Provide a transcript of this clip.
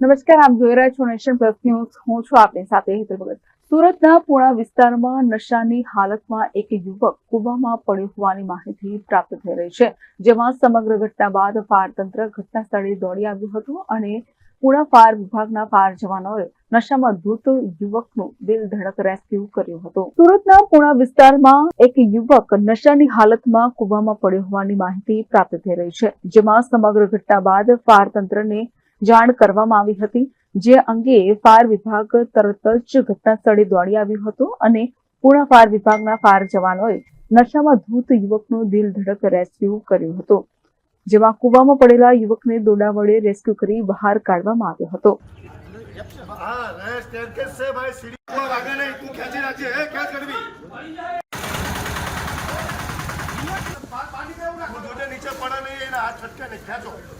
નમસ્કાર, આપ જોઈ રહ્યા છો નેશન પ્લસ ન્યૂઝ. હું છું આપની સાથે હિતર ભગત. સુરતના પુણા વિસ્તારમાં નશાની હાલતમાં એક યુવક કુવામાં પડ્યો હોવાની માહિતી પ્રાપ્ત થઈ રહી છે, જેમાં સમગ્ર ઘટના બાદ ફાયર તંત્ર ઘટના સ્થળે દોડી આવ્યું હતું અને પુણા ફાયર વિભાગના ફાયર જવાનોએ નશામાં ધૂત યુવકનું દિલ ધડક રેસ્ક્યુ કર્યું હતું. સુરતના પુણા વિસ્તારમાં એક યુવક નશાની હાલતમાં કુવામાં પડ્યો હોવાની માહિતી પ્રાપ્ત થઈ રહી છે, જેમાં સમગ્ર ઘટના બાદ ફાયર તંત્રને જાણ કરવામાં આવી હતી, જે અંગે ફાયર વિભાગ તરત જ ઘટના સ્થળે દોડી આવ્યું હતું અને પૂણા ફાયર વિભાગના ફાયર જવાનોએ નશામાં ધૂત યુવકનું દિલ ધડક રેસ્ક્યુ કર્યું હતું, જેમાં કૂવામાં પડેલા યુવકને દોડા વડે રેસ્ક્યુ કરી બહાર કાઢવામાં આવ્યો હતો. નીચે નહીં, એના હાથ છટકે નહીં, ખેંચો.